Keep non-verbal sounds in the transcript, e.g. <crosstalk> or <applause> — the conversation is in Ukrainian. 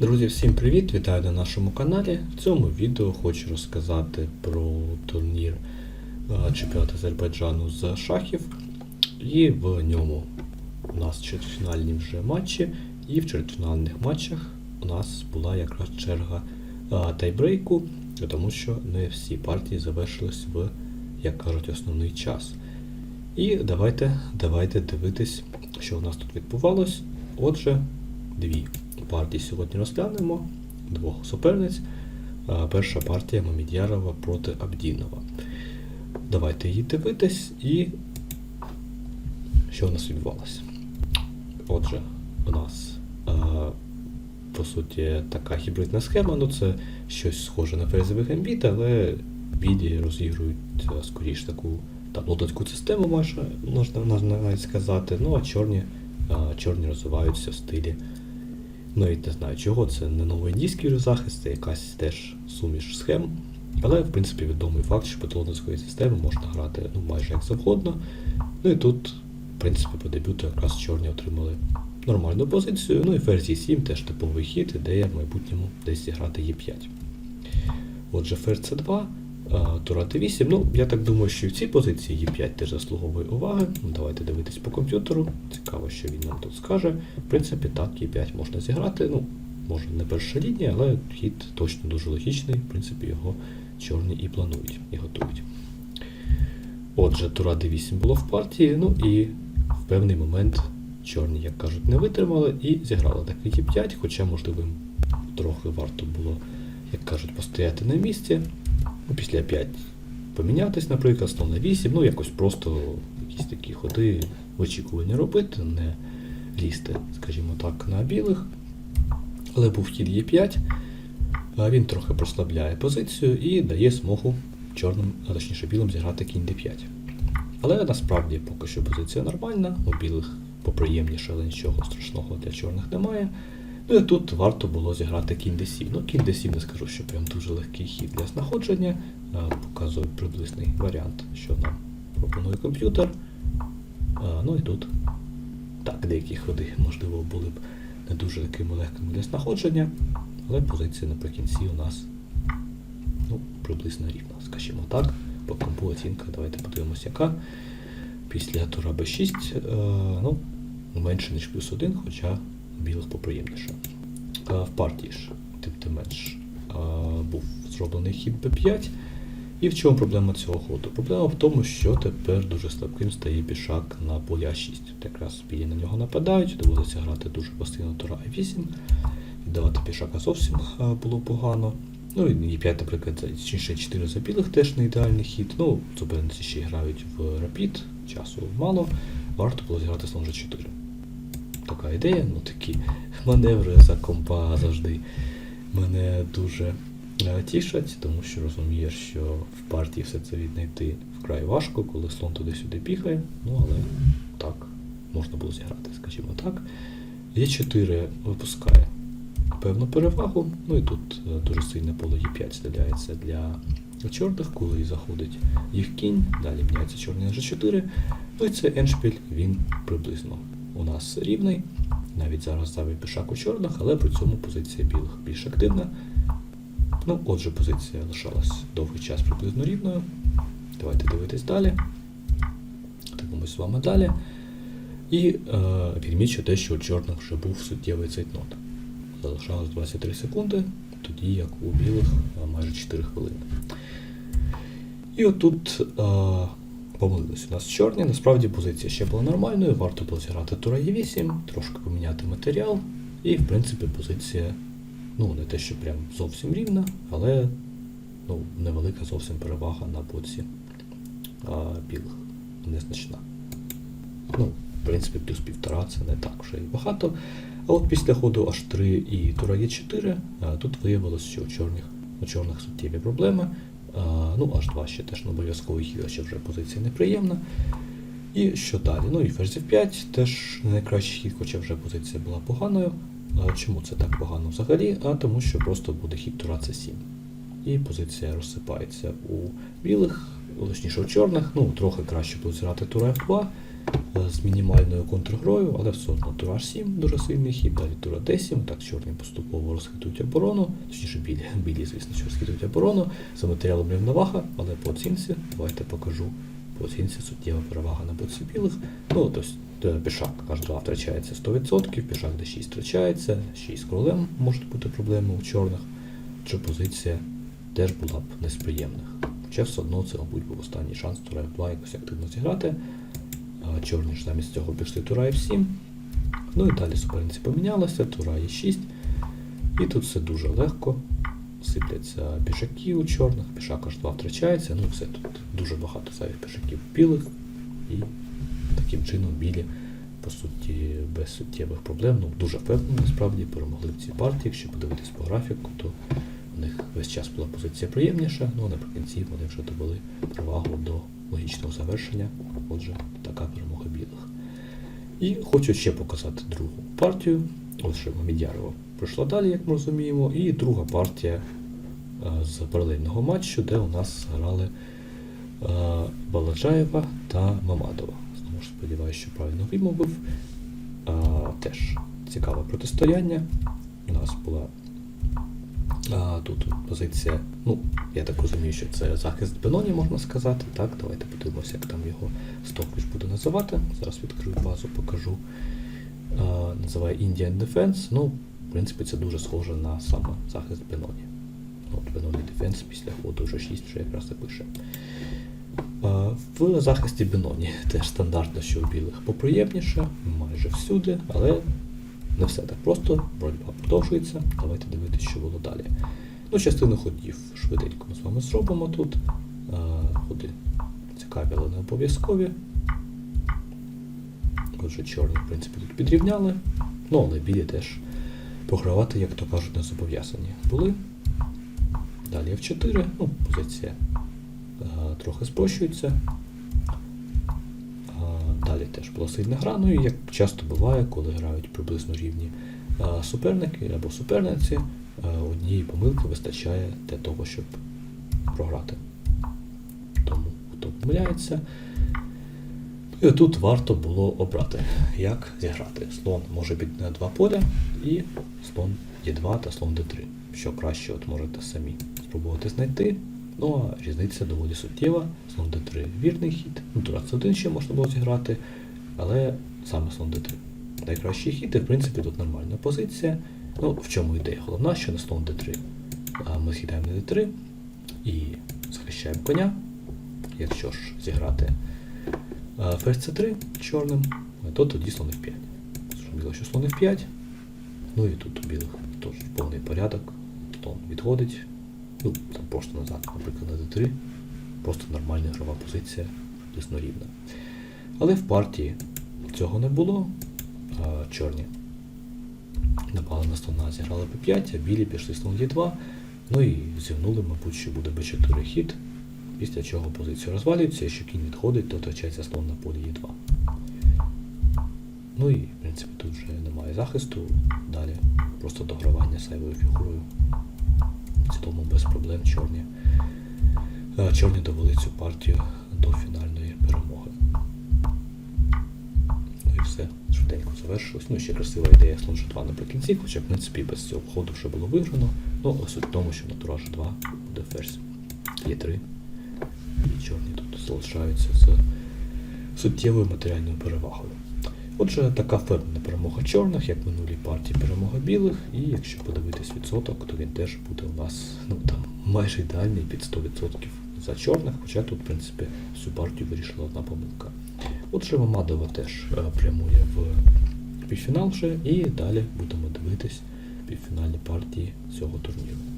Друзі, всім привіт! Вітаю на нашому каналі. В цьому відео хочу розказати про турнір е, чемпіонату Азербайджану з шахів. І в ньому у нас чвертьфінальні вже матчі, і в чвертьфінальних матчах у нас була якраз черга е, тайбрейку, тому що не всі партії завершились в, як кажуть, основний час. І давайте, давайте дивитись, що у нас тут відбувалось. Отже, дві партії сьогодні розглянемо, двох суперниць. Перша партія Мамідярова проти Абдінова. Давайте її дивитись і що у нас відбувалося. Отже, у нас по суті така гібридна схема, ну це щось схоже на ферзовий гамбіт, але білі розігрують скоріш таку там лодоцьку систему, можна, можна навіть сказати. Ну а чорні, чорні розвиваються в стилі. Навіть не знаю чого, це не новий індійський захист, це якась теж суміш схем. Але, в принципі, відомий факт, що по системи можна грати ну, майже як завгодно. Ну і тут, в принципі, по дебюту якраз чорні отримали нормальну позицію. Ну і ферзь Е7 теж типовий хід, ідея в майбутньому десь зіграти Е5. Отже, ферзь С2, а, тура Д8. Ну, я так думаю, що в цій позиції Е5 теж заслуговує уваги. Ну, давайте дивитись по комп'ютеру. Цікаво, що він нам тут скаже. В принципі, так, Е5 можна зіграти. Ну, може не перша лінія, але хід точно дуже логічний. В принципі, його чорні і планують, і готують. Отже, тура D8 було в партії, ну і в певний момент чорні, як кажуть, не витримали і зіграли такий Е5, хоча, можливо, їм трохи варто було, як кажуть, постояти на місці. Ну, після 5 помінятись, наприклад, став на 8, ну якось просто якісь такі ходи в очікуванні робити, не лізти, скажімо так, на білих. Але був хід Е5, він трохи прослабляє позицію і дає змогу чорним, а точніше білим зіграти кінь d5. Але насправді поки що позиція нормальна, у білих поприємніше, але нічого страшного для чорних немає. Ну і тут варто було зіграти кінь d7. Ну, кінь d7 не скажу, що прям дуже легкий хід для знаходження. Показую приблизний варіант, що нам пропонує комп'ютер. Ну і тут так, деякі ходи, можливо, були б не дуже такими легкими для знаходження, але позиція наприкінці у нас ну, приблизно рівна, скажімо так. По компу оцінка, давайте подивимося, яка. Після тура b6, е, ну, менше, ніж плюс 1, хоча білих поприємніше. В партії ж, тим не менш, був зроблений хід b5. І в чому проблема цього ходу? Проблема в тому, що тепер дуже слабким стає пішак на полі А6. Якраз білі на нього нападають, доводиться грати дуже постійно тура А8. Віддавати пішака зовсім було погано. Ну і Е5, наприклад, ще 4 за білих теж не ідеальний хід. Ну, суперниці ще грають в рапід, часу мало. Варто було зіграти слон G4. Така ідея, ну такі <laughs> маневри за компа завжди мене дуже е, тішать, тому що розумієш, що в партії все це віднайти вкрай важко, коли слон туди-сюди бігає. Ну але так, можна було зіграти, скажімо так. Е4 випускає певну перевагу. Ну і тут е, дуже сильне поле Е5 стріляється для чорних, коли заходить їх кінь, далі міняється чорний на G4. Ну і це еншпіль, він приблизно у нас рівний. Навіть зараз зайвий пішак у чорних, але при цьому позиція білих більш активна. Ну, отже, позиція лишалась довгий час приблизно рівною. Давайте дивитись далі. Дивимось з вами далі. І е, відмічу те, що у чорних вже був суттєвий цейтнот. Залишалось 23 секунди, тоді як у білих майже 4 хвилини. І отут е, помилились у нас чорні. Насправді позиція ще була нормальною, варто було зіграти тура Е8, трошки поміняти матеріал. І, в принципі, позиція, ну, не те, що прям зовсім рівна, але ну, невелика зовсім перевага на боці а, білих, незначна. Ну, в принципі, плюс півтора це не так вже і багато. А от після ходу H3 і тура Е4 а, тут виявилось, що у чорних, у чорних суттєві проблеми. Ну, H2 ще теж не обов'язковий хід, ще вже позиція неприємна. І що далі? Ну і ферзь 5 теж не найкращий хід, хоча вже позиція була поганою. Чому це так погано взагалі? А тому що просто буде хід тура С7. І позиція розсипається у білих, точніше у чорних. Ну, трохи краще буде зіграти тура F2. Е, з мінімальною контргрою, але все одно тура H7 дуже сильний хід, далі тура D7, так чорні поступово розхитують оборону, точніше білі, <laughs> білі, звісно, що розхитують оборону, за матеріалом рівновага, але по оцінці, давайте покажу, по оцінці суттєва перевага на боці білих. Ну, тобто пішак H2 втрачається 100%, пішак D6 втрачається, 6 кролем можуть бути проблеми у чорних, що позиція теж була б не з приємних. Хоча все одно це, мабуть, був останній шанс тура F2 якось активно зіграти. Чорні ж замість цього пішли тура F7. Ну і далі суперниці помінялися, тура E6. І тут все дуже легко. Сипляться пішаки у чорних, пішак H2 втрачається, ну все тут дуже багато зайвих пішаків білих. І таким чином білі, по суті, без суттєвих проблем. Ну, дуже впевнено, насправді перемогли в цій партії. Якщо подивитись по графіку, то у них весь час була позиція приємніша, ну а наприкінці вони вже довели перевагу до логічного завершення. Отже, така перемога білих. І хочу ще показати другу партію. Отже, Мамідярова пройшла далі, як ми розуміємо, і друга партія е, з паралельного матчу, де у нас грали е, Баладжаєва та Мамадова. Знову ж сподіваюся, що правильно вимовив. Е, Теж цікаве протистояння. У нас була а, тут позиція, ну, я так розумію, що це захист Беноні, можна сказати. Так, давайте подивимося, як там його Стокліш буде називати. Зараз відкрию базу, покажу. А, називає Indian Defense. Ну, в принципі, це дуже схоже на саме захист Беноні. От Беноні Defense після ходу вже 6 вже якраз і пише. А, В захисті Беноні теж стандартно, що у білих поприємніше, майже всюди, але не все так просто, боротьба продовжується. Давайте дивитися, що було далі. Ну, частину ходів швиденько ми з вами зробимо тут. А, Ходи цікаві, але не обов'язкові. Отже, чорні, в принципі, тут підрівняли. Ну, але білі теж програвати, як то кажуть, не зобов'язані були. Далі F4, ну, позиція а, трохи спрощується. Далі теж була сильна гра, ну і як часто буває, коли грають приблизно рівні суперники або суперниці, однієї помилки вистачає для того, щоб програти. Тому хто помиляється. Ну, І тут варто було обрати, як зіграти. Слон може бути на два поля, і слон Е2 та слон Д3. Що краще, от можете самі спробувати знайти. Ну а різниця доволі суттєва. Слон D3 вірний хід. Ну, тура C1 ще можна було зіграти, але саме слон D3. Найкращий хід, і в принципі тут нормальна позиція. Ну, в чому ідея? Головна, що на слон D3 а ми з'їдаємо на D3 і захищаємо коня. Якщо ж зіграти ферзь C3 чорним, то тоді слон F5. Зрозуміло, що слон F5. Ну і тут у білих теж повний порядок. Слон відходить. Ну, там просто назад, наприклад, на D3. Просто нормальна грова позиція, приблизно рівна. Але в партії цього не було. Чорні напали на слона, зіграли P5, а білі пішли слон D2. Ну і зігнули, мабуть, що буде B4 хід, після чого позиція розвалюється, якщо кінь відходить, то втрачається слон на полі E2. Ну і, в принципі, тут вже немає захисту. Далі просто догравання сайвою фігурою. Цілому без проблем чорні. Е, Чорні довели цю партію до фінальної перемоги. Ну і все, швиденько завершилось. Ну ще красива ідея слон G2 наприкінці, хоча в принципі без цього ходу вже було виграно. Ну, суть в тому, що на тура G2 буде ферзь Е3. І чорні тут залишаються з суттєвою матеріальною перевагою. Отже, така впевнена перемога чорних, як в минулій партії перемога білих, і якщо подивитись відсоток, то він теж буде у нас ну, там, майже ідеальний під 100% за чорних, хоча тут, в принципі, всю партію вирішила одна помилка. Отже, Мамадова теж е, прямує в півфінал вже, і далі будемо дивитись півфінальні партії цього турніру.